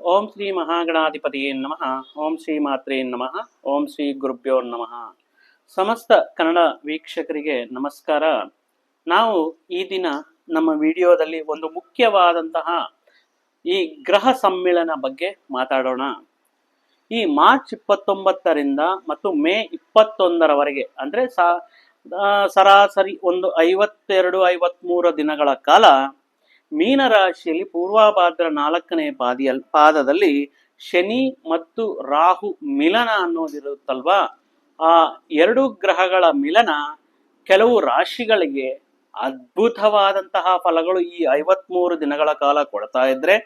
ಓಂ ಶ್ರೀ ಮಹಾಗಣಾಧಿಪತಿಯೇ ನಮಃ. ಓಂ ಶ್ರೀ ಮಾತ್ರೇ ನಮಃ. ಓಂ ಶ್ರೀ ಗುರುಭ್ಯೋ ನಮಃ. ಸಮಸ್ತ ಕನ್ನಡ ವೀಕ್ಷಕರಿಗೆ ನಮಸ್ಕಾರ. ನಾವು ಈ ದಿನ ನಮ್ಮ ವಿಡಿಯೋದಲ್ಲಿ ಒಂದು ಮುಖ್ಯವಾದಂತಹ ಈ ಗ್ರಹ ಸಮ್ಮೇಳನ ಬಗ್ಗೆ ಮಾತಾಡೋಣ. ಈ ಮಾರ್ಚ್ ಇಪ್ಪತ್ತೊಂಬತ್ತರಿಂದ ಮತ್ತು ಮೇ ಇಪ್ಪತ್ತೊಂದರವರೆಗೆ, ಅಂದರೆ ಸರಾಸರಿ ಒಂದು ಐವತ್ತೆರಡು ಐವತ್ಮೂರು ದಿನಗಳ ಕಾಲ ಮೀನರಾಶಿಯಲ್ಲಿ ಪೂರ್ವಭಾದ್ರ ನಾಲ್ಕನೇ ಪಾದಿಯ ಪಾದದಲ್ಲಿ ಶನಿ ಮತ್ತು ರಾಹು ಮಿಲನ ಅನ್ನೋದಿರುತ್ತಲ್ವಾ? ಆ ಎರಡು ಗ್ರಹಗಳ ಮಿಲನ ಕೆಲವು ರಾಶಿಗಳಿಗೆ ಅದ್ಭುತವಾದಂತಹ ಫಲಗಳು ಈ ಐವತ್ಮೂರು ದಿನಗಳ ಕಾಲ ಕೊಡ್ತಾ ಇದ್ರೆ,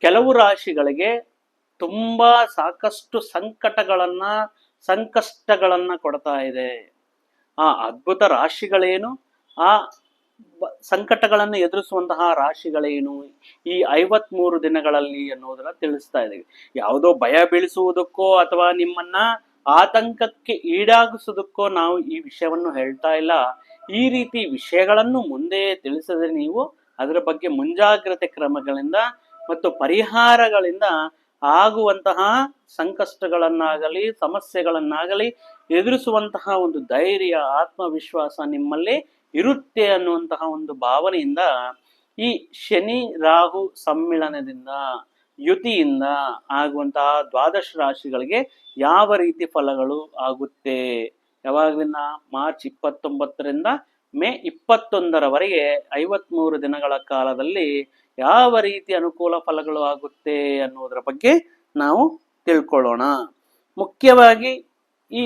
ಕೆಲವು ರಾಶಿಗಳಿಗೆ ತುಂಬಾ ಸಾಕಷ್ಟು ಸಂಕಟಗಳನ್ನ, ಸಂಕಷ್ಟಗಳನ್ನ ಕೊಡ್ತಾ ಇದೆ. ಆ ಅದ್ಭುತ ರಾಶಿಗಳೇನು? ಆ ಸಂಕಟಗಳನ್ನು ಎದುರಿಸುವಂತಹ ರಾಶಿಗಳೇನು? ಈ ಐವತ್ಮೂರು ದಿನಗಳಲ್ಲಿ ಅನ್ನೋದನ್ನ ತಿಳಿಸ್ತಾ ಇದ್ದೀವಿ ಯಾವುದೋ ಭಯ ಬೀಳಿಸುವುದಕ್ಕೋ ಅಥವಾ ನಿಮ್ಮನ್ನ ಆತಂಕಕ್ಕೆ ಈಡಾಗಿಸೋದಕ್ಕೋ ನಾವು ಈ ವಿಷಯವನ್ನು ಹೇಳ್ತಾ ಇಲ್ಲ. ಈ ರೀತಿ ವಿಷಯಗಳನ್ನು ಮುಂದೆ ತಿಳಿಸದೆ ನೀವು ಅದರ ಬಗ್ಗೆ ಮುಂಜಾಗ್ರತೆ ಕ್ರಮಗಳಿಂದ ಮತ್ತು ಪರಿಹಾರಗಳಿಂದ ಆಗುವಂತಹ ಸಂಕಷ್ಟಗಳನ್ನಾಗಲಿ, ಸಮಸ್ಯೆಗಳನ್ನಾಗಲಿ ಎದುರಿಸುವಂತಹ ಒಂದು ಧೈರ್ಯ, ಆತ್ಮವಿಶ್ವಾಸ ನಿಮ್ಮಲ್ಲಿ ಇರುತ್ತೆ ಅನ್ನುವಂತಹ ಒಂದು ಭಾವನೆಯಿಂದ ಈ ಶನಿ, ರಾಹು ಸಮ್ಮಿಳನದಿಂದ, ಯುತಿಯಿಂದ ಆಗುವಂತಹ ದ್ವಾದಶ ರಾಶಿಗಳಿಗೆ ಯಾವ ರೀತಿ ಫಲಗಳು ಆಗುತ್ತೆ? ಯಾವಾಗಲಿನ ಮಾರ್ಚ್ ಇಪ್ಪತ್ತೊಂಬತ್ತರಿಂದ ಮೇ ಇಪ್ಪತ್ತೊಂದರವರೆಗೆ ಐವತ್ಮೂರು ದಿನಗಳ ಕಾಲದಲ್ಲಿ ಯಾವ ರೀತಿ ಅನುಕೂಲ ಫಲಗಳು ಆಗುತ್ತೆ ಅನ್ನೋದರ ಬಗ್ಗೆ ನಾವು ತಿಳ್ಕೊಳ್ಳೋಣ. ಮುಖ್ಯವಾಗಿ ಈ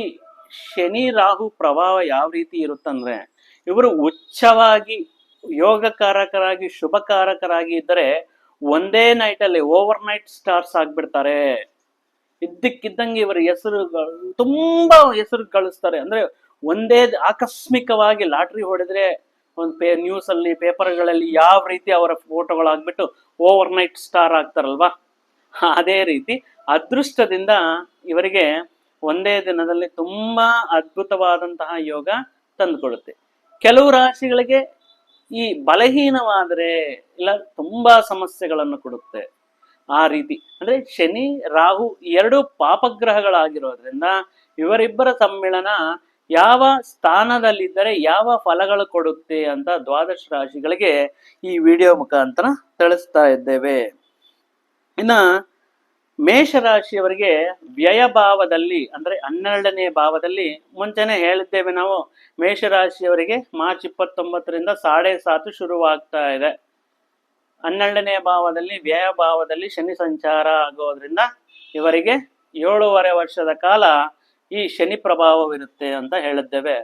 ಶನಿ, ರಾಹು ಪ್ರಭಾವ ಯಾವ ರೀತಿ ಇರುತ್ತಂದ್ರೆ, ಇವರು ಉಚ್ಚವಾಗಿ ಯೋಗಕಾರಕರಾಗಿ, ಶುಭಕಾರಕರಾಗಿ ಇದ್ದರೆ ಒಂದೇ ನೈಟ್ ಅಲ್ಲಿ ಓವರ್ ನೈಟ್ ಸ್ಟಾರ್ಸ್ ಆಗ್ಬಿಡ್ತಾರೆ. ಇದ್ದಕ್ಕಿದ್ದಂಗೆ ಇವರ ಹೆಸರುಗಳು ತುಂಬಾ ಹೆಸರು ಕಳಿಸ್ತಾರೆ ಅಂದ್ರೆ ಒಂದೇ ಆಕಸ್ಮಿಕವಾಗಿ ಲಾಟ್ರಿ ಹೊಡೆದ್ರೆ ಒಂದು ಪೇ ನ್ಯೂಸ್ ಅಲ್ಲಿ ಪೇಪರ್ಗಳಲ್ಲಿ ಯಾವ ರೀತಿ ಅವರ ಫೋಟೋಗಳಾಗ್ಬಿಟ್ಟು ಓವರ್ ನೈಟ್ ಸ್ಟಾರ್ ಆಗ್ತಾರಲ್ವಾ? ಅದೇ ರೀತಿ ಅದೃಷ್ಟದಿಂದ ಇವರಿಗೆ ಒಂದೇ ದಿನದಲ್ಲಿ ತುಂಬಾ ಅದ್ಭುತವಾದಂತಹ ಯೋಗ ತಂದುಕೊಡುತ್ತೆ. ಕೆಲವು ರಾಶಿಗಳಿಗೆ ಈ ಬಲಹೀನವಾದರೆ ಇಲ್ಲ, ತುಂಬಾ ಸಮಸ್ಯೆಗಳನ್ನು ಕೊಡುತ್ತೆ. ಆ ರೀತಿ, ಅಂದ್ರೆ ಶನಿ, ರಾಹು ಎರಡು ಪಾಪಗ್ರಹಗಳಾಗಿರೋದ್ರಿಂದ ಇವರಿಬ್ಬರ ಸಮ್ಮಿಳನ ಯಾವ ಸ್ಥಾನದಲ್ಲಿದ್ದರೆ ಯಾವ ಫಲಗಳು ಕೊಡುತ್ತೆ ಅಂತ ದ್ವಾದಶ ರಾಶಿಗಳಿಗೆ ಈ ವಿಡಿಯೋ ಮುಖಾಂತರ ತಿಳಿಸ್ತಾ ಇದ್ದೇವೆ. ಇನ್ನ ಮೇಷರಾಶಿಯವರಿಗೆ ವ್ಯಯ ಭಾವದಲ್ಲಿ ಅಂದ್ರೆ ಹನ್ನೆರಡನೇ ಭಾವದಲ್ಲಿ ಮುಂಚೆನೆ ಹೇಳಿದ್ದೇವೆ ನಾವು, ಮೇಷರಾಶಿಯವರಿಗೆ ಮಾರ್ಚ್ ಇಪ್ಪತ್ತೊಂಬತ್ತರಿಂದ ಸಾಡೆ ಸಾತು ಶುರುವಾಗ್ತಾ ಇದೆ. ಹನ್ನೆರಡನೇ ಭಾವದಲ್ಲಿ ವ್ಯಯ ಭಾವದಲ್ಲಿ ಶನಿ ಸಂಚಾರ ಆಗೋದ್ರಿಂದ ಇವರಿಗೆ ಏಳೂವರೆ ವರ್ಷದ ಕಾಲ ಈ ಶನಿ ಪ್ರಭಾವವಿರುತ್ತೆ ಅಂತ ಹೇಳಿದ್ದೇವೆ.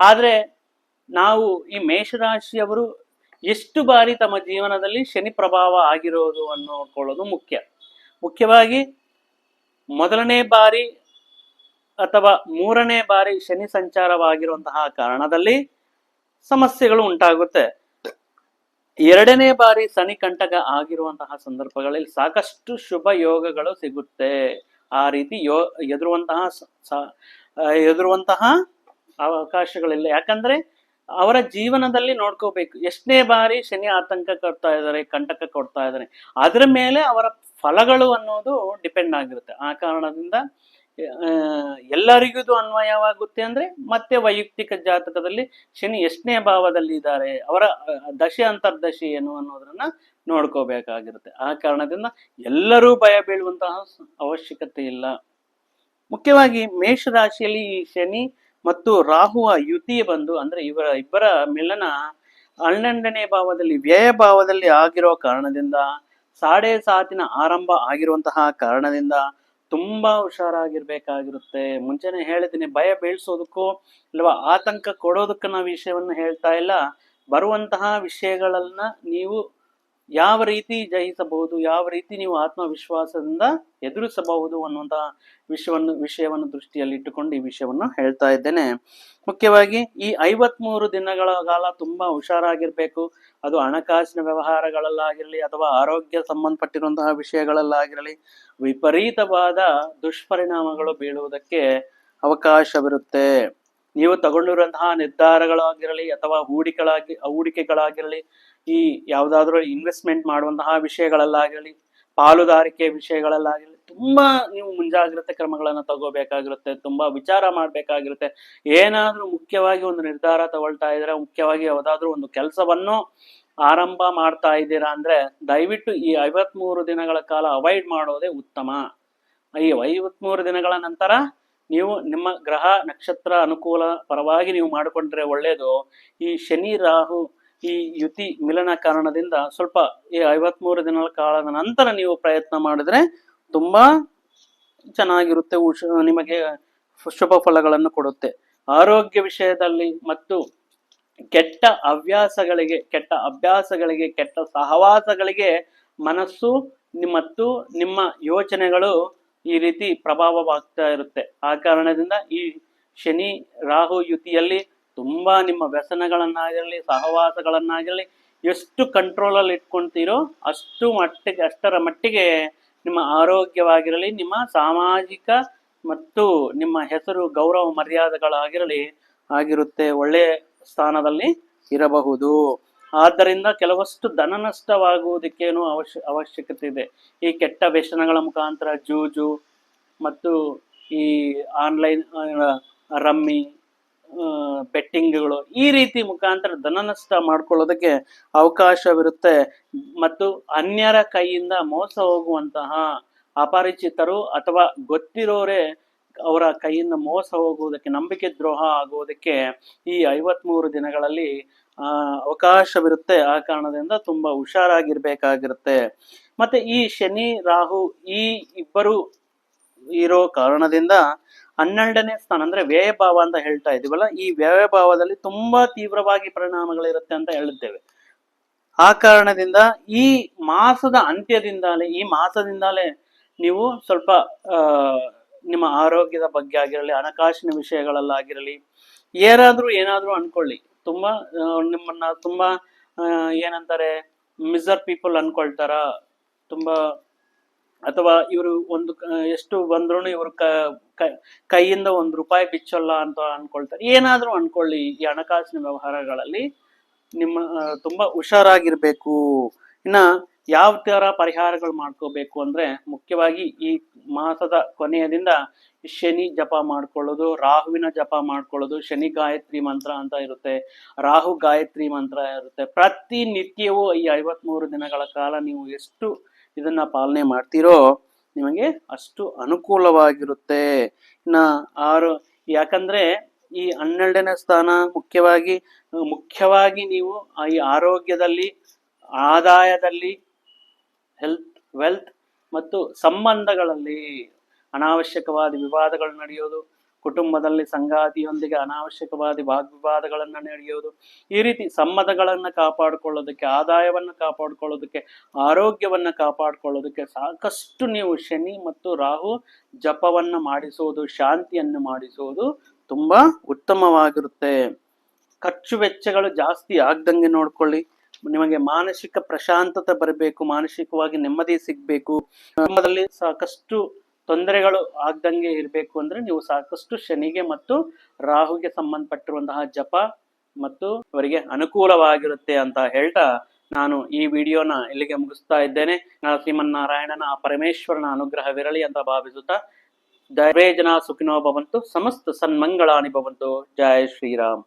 ಆದರೆ ನಾವು ಈ ಮೇಷರಾಶಿಯವರು ಎಷ್ಟು ಬಾರಿ ತಮ್ಮ ಜೀವನದಲ್ಲಿ ಶನಿ ಪ್ರಭಾವ ಆಗಿರೋದು ಅನ್ನೋಕೊಳ್ಳೋದು ಮುಖ್ಯ. ಮುಖ್ಯವಾಗಿ ಮೊದಲನೇ ಬಾರಿ ಅಥವಾ ಮೂರನೇ ಬಾರಿ ಶನಿ ಸಂಚಾರವಾಗಿರುವಂತಹ ಕಾರಣದಲ್ಲಿ ಸಮಸ್ಯೆಗಳು ಉಂಟಾಗುತ್ತೆ. ಎರಡನೇ ಬಾರಿ ಶನಿ ಕಂಟಕ ಆಗಿರುವಂತಹ ಸಂದರ್ಭಗಳಲ್ಲಿ ಸಾಕಷ್ಟು ಶುಭ ಯೋಗಗಳು ಸಿಗುತ್ತೆ. ಆ ರೀತಿ ಯೋ, ಎದುರುವಂತಹ ಎದುರುವಂತಹ ಅವಕಾಶಗಳಿಲ್ಲ. ಯಾಕಂದ್ರೆ ಅವರ ಜೀವನದಲ್ಲಿ ನೋಡ್ಕೋಬೇಕು. ಎಷ್ಟನೇ ಬಾರಿ ಶನಿ ಆತಂಕ ಕೊಡ್ತಾ ಇದ್ದಾರೆ, ಕಂಟಕ ಕೊಡ್ತಾ ಇದ್ದಾರೆ, ಅದರ ಮೇಲೆ ಅವರ ಫಲಗಳು ಅನ್ನೋದು ಡಿಪೆಂಡ್ ಆಗಿರುತ್ತೆ. ಆ ಕಾರಣದಿಂದ ಎಲ್ಲರಿಗೂ ಅನ್ವಯವಾಗುತ್ತೆ ಅಂದ್ರೆ ಮತ್ತೆ ವೈಯಕ್ತಿಕ ಜಾತಕದಲ್ಲಿ ಶನಿ ಎಷ್ಟನೇ ಭಾವದಲ್ಲಿ ಇದ್ದಾರೆ ಅವರ ದಶೆ ಅಂತರ್ದಶೆ ಏನು ಅನ್ನೋದನ್ನ ನೋಡ್ಕೋಬೇಕಾಗಿರುತ್ತೆ. ಆ ಕಾರಣದಿಂದ ಎಲ್ಲರೂ ಭಯ ಬೀಳುವಂತಹ ಅವಶ್ಯಕತೆ ಇಲ್ಲ. ಮುಖ್ಯವಾಗಿ ಮೇಷರಾಶಿಯಲ್ಲಿ ಈ ಶನಿ ಮತ್ತು ರಾಹುವ ಯುತಿ ಬಂದು ಅಂದ್ರೆ ಇವರ ಇಬ್ಬರ ಮಿಲನ ಹನ್ನೆರಡನೇ ಭಾವದಲ್ಲಿ, ವ್ಯಯ ಭಾವದಲ್ಲಿ ಆಗಿರೋ ಕಾರಣದಿಂದ ಸಾಡೆ ಸಾತಿನ ಆರಂಭ ಆಗಿರುವಂತಹ ಕಾರಣದಿಂದ ತುಂಬಾ ಹುಷಾರಾಗಿರ್ಬೇಕಾಗಿರುತ್ತೆ. ಮುಂಚೆನೆ ಹೇಳಿದ್ದೀನಿ, ಭಯ ಬೀಳ್ಸೋದಕ್ಕೂ ಇಲ್ವಾ ಆತಂಕ ಕೊಡೋದಕ್ಕೆ ನಾವು ವಿಷಯವನ್ನು ಹೇಳ್ತಾ ಇಲ್ಲ. ಬರುವಂತಹ ವಿಷಯಗಳನ್ನ ನೀವು ಯಾವ ರೀತಿ ಜಯಿಸಬಹುದು, ಯಾವ ರೀತಿ ನೀವು ಆತ್ಮವಿಶ್ವಾಸದಿಂದ ಎದುರಿಸಬಹುದು ಅನ್ನುವಂತಹ ವಿಷಯವನ್ನು ವಿಷಯವನ್ನು ದೃಷ್ಟಿಯಲ್ಲಿ ಇಟ್ಟುಕೊಂಡು ಈ ವಿಷಯವನ್ನು ಹೇಳ್ತಾ ಇದ್ದೇನೆ. ಮುಖ್ಯವಾಗಿ ಈ ಐವತ್ಮೂರು ದಿನಗಳ ಕಾಲ ತುಂಬಾ ಹುಷಾರಾಗಿರ್ಬೇಕು. ಅದು ಹಣಕಾಸಿನ ವ್ಯವಹಾರಗಳಲ್ಲಾಗಿರಲಿ ಅಥವಾ ಆರೋಗ್ಯ ಸಂಬಂಧಪಟ್ಟಿರುವಂತಹ ವಿಷಯಗಳಲ್ಲಾಗಿರಲಿ, ವಿಪರೀತವಾದ ದುಷ್ಪರಿಣಾಮಗಳು ಬೀಳುವುದಕ್ಕೆ ಅವಕಾಶವಿರುತ್ತೆ. ನೀವು ತಗೊಂಡಿರುವಂತಹ ನಿರ್ಧಾರಗಳಾಗಿರಲಿ ಅಥವಾ ಹೂಡಿಕೆಗಳಾಗಿ, ಹೂಡಿಕೆಗಳಾಗಿರಲಿ, ಈ ಯಾವುದಾದ್ರೂ ಇನ್ವೆಸ್ಟ್ಮೆಂಟ್ ಮಾಡುವಂತಹ ವಿಷಯಗಳಲ್ಲಾಗಿರಲಿ, ಪಾಲುದಾರಿಕೆ ವಿಷಯಗಳಲ್ಲಾಗಿರಲಿ, ತುಂಬಾ ನೀವು ಮುಂಜಾಗ್ರತೆ ಕ್ರಮಗಳನ್ನು ತಗೋಬೇಕಾಗಿರುತ್ತೆ, ತುಂಬಾ ವಿಚಾರ ಮಾಡ್ಬೇಕಾಗಿರುತ್ತೆ. ಏನಾದ್ರೂ ಮುಖ್ಯವಾಗಿ ಒಂದು ನಿರ್ಧಾರ ತಗೊಳ್ತಾ ಇದ್ರೆ, ಮುಖ್ಯವಾಗಿ ಯಾವ್ದಾದ್ರು ಒಂದು ಕೆಲಸವನ್ನು ಆರಂಭ ಮಾಡ್ತಾ ಇದ್ದೀರಾ ಅಂದ್ರೆ, ದಯವಿಟ್ಟು ಈ ಐವತ್ಮೂರು ದಿನಗಳ ಕಾಲ ಅವಾಯ್ಡ್ ಮಾಡೋದೇ ಉತ್ತಮ. ಈ ಐವತ್ಮೂರು ದಿನಗಳ ನಂತರ ನೀವು ನಿಮ್ಮ ಗ್ರಹ ನಕ್ಷತ್ರ ಅನುಕೂಲ ಪರವಾಗಿ ನೀವು ಮಾಡಿಕೊಂಡ್ರೆ ಒಳ್ಳೆಯದು ಈ ಶನಿ, ರಾಹು, ಈ ಯುತಿ ಮಿಲನ ಕಾರಣದಿಂದ ಸ್ವಲ್ಪ ಈ ಐವತ್ಮೂರು ದಿನಗಳ ಕಾಲದ ನಂತರ ನೀವು ಪ್ರಯತ್ನ ಮಾಡಿದ್ರೆ ತುಂಬಾ ಚೆನ್ನಾಗಿರುತ್ತೆ ಉಷ, ನಿಮಗೆ ಶುಭ ಫಲಗಳನ್ನು ಕೊಡುತ್ತೆ. ಆರೋಗ್ಯ ವಿಷಯದಲ್ಲಿ ಮತ್ತು ಕೆಟ್ಟ ಹವ್ಯಾಸಗಳಿಗೆ, ಕೆಟ್ಟ ಅಭ್ಯಾಸಗಳಿಗೆ, ಕೆಟ್ಟ ಸಹವಾಸಗಳಿಗೆ ಮನಸ್ಸು ಮತ್ತು ನಿಮ್ಮ ಯೋಚನೆಗಳು ಈ ರೀತಿ ಪ್ರಭಾವವಾಗ್ತಾ ಇರುತ್ತೆ. ಆ ಕಾರಣದಿಂದ ಈ ಶನಿ ರಾಹು ಯುತಿಯಲ್ಲಿ ತುಂಬಾ ನಿಮ್ಮ ವ್ಯಸನಗಳನ್ನಾಗಿರಲಿ, ಸಹವಾಸಗಳನ್ನಾಗಿರಲಿ, ಎಷ್ಟು ಕಂಟ್ರೋಲಲ್ಲಿ ಇಟ್ಕೊಳ್ತೀರೋ ಅಷ್ಟು ಮಟ್ಟಿಗೆ, ಅಷ್ಟರ ಮಟ್ಟಿಗೆ ನಿಮ್ಮ ಆರೋಗ್ಯವಾಗಿರಲಿ, ನಿಮ್ಮ ಸಾಮಾಜಿಕ ಮತ್ತು ನಿಮ್ಮ ಹೆಸರು, ಗೌರವ ಮರ್ಯಾದೆಗಳಾಗಿರಲಿ, ಆಗಿರುತ್ತೆ. ಒಳ್ಳೆಯ ಸ್ಥಾನದಲ್ಲಿ ಇರಬಹುದು. ಆದ್ದರಿಂದ ಕೆಲವಷ್ಟು ಧನ ನಷ್ಟವಾಗುವುದಕ್ಕೇನು ಅವಶ್ಯ, ಅವಶ್ಯಕತೆ ಇದೆ. ಈ ಕೆಟ್ಟ ವ್ಯಸನಗಳ ಮುಖಾಂತರ ಜೂಜು ಮತ್ತು ಈ ಆನ್ಲೈನ್ ರಮ್ಮಿ ಬೆಟ್ಟಿಂಗ್ಗಳು ಈ ರೀತಿ ಮುಖಾಂತರ ಧನ ನಷ್ಟ ಮಾಡ್ಕೊಳ್ಳೋದಕ್ಕೆ ಅವಕಾಶವಿರುತ್ತೆ. ಮತ್ತು ಅನ್ಯರ ಕೈಯಿಂದ ಮೋಸ ಹೋಗುವಂತಹ ಅಪರಿಚಿತರು ಅಥವಾ ಗೊತ್ತಿರೋರೇ ಅವರ ಕೈಯಿಂದ ಮೋಸ ಹೋಗುವುದಕ್ಕೆ ನಂಬಿಕೆ ದ್ರೋಹ ಆಗುವುದಕ್ಕೆ ಈ ಐವತ್ಮೂರು ದಿನಗಳಲ್ಲಿ ಅವಕಾಶವಿರುತ್ತೆ ಆ ಕಾರಣದಿಂದ ತುಂಬಾ ಹುಷಾರಾಗಿರ್ಬೇಕಾಗಿರುತ್ತೆ. ಮತ್ತೆ ಈ ಶನಿ, ರಾಹು ಈ ಇಬ್ಬರು ಇರೋ ಕಾರಣದಿಂದ ಹನ್ನೆರಡನೇ ಸ್ಥಾನ ಅಂದ್ರೆ ವ್ಯಯಭಾವ ಅಂತ ಹೇಳ್ತಾ ಇದೀವಲ್ಲ, ಈ ವ್ಯಯಭಾವದಲ್ಲಿ ತುಂಬಾ ತೀವ್ರವಾಗಿ ಪರಿಣಾಮಗಳಿರುತ್ತೆ ಅಂತ ಹೇಳುತ್ತೇವೆ. ಆ ಕಾರಣದಿಂದ ಈ ಮಾಸದ ಅಂತ್ಯದಿಂದಲೇ, ಈ ಮಾಸದಿಂದಲೇ ನೀವು ಸ್ವಲ್ಪ, ಆ, ನಿಮ್ಮ ಆರೋಗ್ಯದ ಬಗ್ಗೆ ಆಗಿರಲಿ, ಹಣಕಾಸಿನ ವಿಷಯಗಳಲ್ಲಾಗಿರಲಿ, ಏನಾದ್ರೂ ಏನಾದ್ರೂ ಅನ್ಕೊಳ್ಳಿ. ತುಂಬಾ ನಿಮ್ಮನ್ನ ತುಂಬಾ ಏನಂತಾರೆ ಮಿಸರ್ ಪೀಪಲ್ ಅನ್ಕೊಳ್ತಾರ? ತುಂಬಾ, ಅಥವಾ ಇವರು ಒಂದು ಎಷ್ಟು ಬಂದ್ರು ಇವರು ಕೈಯಿಂದ ಒಂದು ರೂಪಾಯಿ ಬಿಚ್ಚಲ್ಲ ಅಂತ ಅನ್ಕೊಳ್ತಾರೆ. ಏನಾದ್ರೂ ಅನ್ಕೊಳ್ಳಿ ಈ ಹಣಕಾಸಿನ ವ್ಯವಹಾರಗಳಲ್ಲಿ. ನಿಮ್ಮ ತುಂಬಾ ಹುಷಾರಾಗಿರ್ಬೇಕು. ಇನ್ನ ಯಾವ ತರ ಪರಿಹಾರಗಳು ಮಾಡ್ಕೋಬೇಕು ಅಂದ್ರೆ ಮುಖ್ಯವಾಗಿ ಈ ಮಾಸದ ಕೊನೆಯದಿಂದ ಶನಿ ಜಪ ಮಾಡ್ಕೊಳ್ಳೋದು, ರಾಹುವಿನ ಜಪ ಮಾಡ್ಕೊಳ್ಳೋದು, ಶನಿ ಗಾಯತ್ರಿ ಮಂತ್ರ ಅಂತ ಇರುತ್ತೆ. ರಾಹು ಗಾಯತ್ರಿ ಮಂತ್ರ ಇರುತ್ತೆ. ಪ್ರತಿನಿತ್ಯವೂ ಈ ಐವತ್ಮೂರು ದಿನಗಳ ಕಾಲ ನೀವು ಎಷ್ಟು ಇದನ್ನ ಪಾಲನೆ ಮಾಡ್ತೀರೋ ನಿಮಗೆ ಅಷ್ಟು ಅನುಕೂಲವಾಗಿರುತ್ತೆ. ಇನ್ನ ಆರು, ಯಾಕಂದ್ರೆ ಈ ಹನ್ನೆರಡನೇ ಸ್ಥಾನ ಮುಖ್ಯವಾಗಿ ಮುಖ್ಯವಾಗಿ ನೀವು ಈ ಆರೋಗ್ಯದಲ್ಲಿ, ಆದಾಯದಲ್ಲಿ ಹೆಲ್ತ್ ವೆಲ್ತ್ ಮತ್ತು ಸಂಬಂಧಗಳಲ್ಲಿ ಅನಾವಶ್ಯಕವಾದ ವಿವಾದಗಳು ನಡೆಯೋದು, ಕುಟುಂಬದಲ್ಲಿ ಸಂಗಾತಿಯೊಂದಿಗೆ ಅನಾವಶ್ಯಕವಾದ ವಾಗ್ವಿವಾದಗಳನ್ನು ನಡೆಯೋದು, ಈ ರೀತಿ ಸಂಬಂಧಗಳನ್ನು ಕಾಪಾಡಿಕೊಳ್ಳೋದಕ್ಕೆ, ಆದಾಯವನ್ನು ಕಾಪಾಡಿಕೊಳ್ಳೋದಕ್ಕೆ, ಆರೋಗ್ಯವನ್ನು ಕಾಪಾಡಿಕೊಳ್ಳೋದಕ್ಕೆ ಸಾಕಷ್ಟು ನೀವು ಶನಿ ಮತ್ತು ರಾಹು ಜಪವನ್ನು ಮಾಡಿಸುವುದು ಶಾಂತಿಯನ್ನು ಮಾಡಿಸುವುದು ತುಂಬ ಉತ್ತಮವಾಗಿರುತ್ತೆ. ಖರ್ಚು ವೆಚ್ಚಗಳು ಜಾಸ್ತಿ ಆಗ್ದಂಗೆ ನೋಡ್ಕೊಳ್ಳಿ. ನಿಮಗೆ ಮಾನಸಿಕ ಪ್ರಶಾಂತತೆ ಬರಬೇಕು, ಮಾನಸಿಕವಾಗಿ ನೆಮ್ಮದಿ ಸಿಗ್ಬೇಕು. ಕುಟುಂಬದಲ್ಲಿ ಸಾಕಷ್ಟು ತೊಂದರೆಗಳು ಆಗ್ದಂಗೆ ಇರಬೇಕು ಅಂದ್ರೆ ನೀವು ಸಾಕಷ್ಟು ಶನಿಗೆ ಮತ್ತು ರಾಹುಗೆ ಸಂಬಂಧಪಟ್ಟಿರುವಂತಹ ಜಪ ಮತ್ತು ಅವರಿಗೆ ಅನುಕೂಲವಾಗಿರುತ್ತೆ ಅಂತ ಹೇಳ್ತಾ ನಾನು ಈ ವಿಡಿಯೋನ ಇಲ್ಲಿಗೆ ಮುಗಿಸ್ತಾ ಇದ್ದೇನೆ. ನಾನು ಶ್ರೀಮನ್ನಾರಾಯಣನ ಪರಮೇಶ್ವರನ ಅನುಗ್ರಹವಿರಲಿ ಅಂತ ಭಾವಿಸುತ್ತಾ ಜಯ ಜನ ಸುಖಿನೋ ಭವಂತು, ಸಮಸ್ತ ಸನ್ಮಂಗಳಾನಿ ಭವಂತು. ಜಯ ಶ್ರೀರಾಮ್.